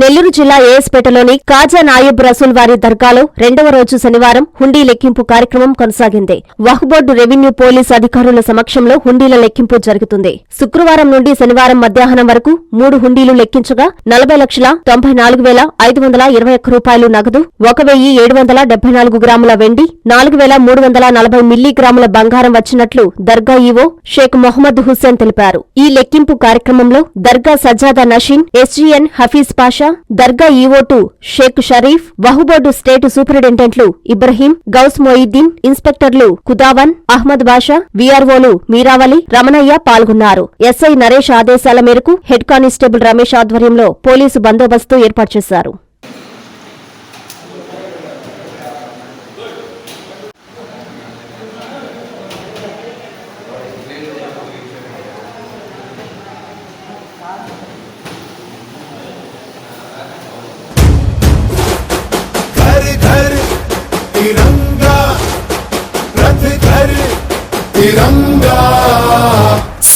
నెల్లూరు జిల్లా ఏఎస్పేటలోని కాజా నాయబ్ రసూల్ వారి దర్గాలో రెండవ రోజు శనివారం హుండీ లెక్కింపు కార్యక్రమం కొనసాగింది. వహ్బోర్డు రెవెన్యూ పోలీస్ అధికారుల సమక్షంలో హుండీల లెక్కింపు జరుగుతుంది. శుక్రవారం నుండి శనివారం మధ్యాహ్నం వరకు మూడు హుండీలు లెక్కించగా నలభై లక్షల తొంభై నాలుగు వేల ఐదు వందల ఇరవై ఒక్క రూపాయలు నగదు ఒక వెయ్యి ఏడు వందల డెబ్బై నాలుగు గ్రాముల వెండి నాలుగు వేల మూడు వందల నలభై మిల్లీగ్రాముల బంగారం వచ్చినట్లు దర్గా ఈవో షేక్ మొహమ్మద్ హుస్సేన్ తెలిపారు. ఈ లెక్కింపు కార్యక్రమంలో దర్గా సజ్జాదా Nashin S G N Hafeez Pasha దర్గా ఈవోటు షేక్ షరీఫ్ వహుబోర్డు స్టేట్ సూపరింటెండెంట్లు ఇబ్రహీం గౌస్ మొయిద్దీన్ ఇన్స్పెక్టర్లు కుదావన్ అహ్మద్ బాషా వీఆర్ఓలు మీరావలి రమణయ్య పాల్గొన్నారు. ఎస్ఐ నరేష్ ఆదేశాల మేరకు హెడ్ కానిస్టేబుల్ రమేష్ ఆధ్వర్యంలో పోలీసు బందోబస్తు ఏర్పాటు చేశారు. Dominant.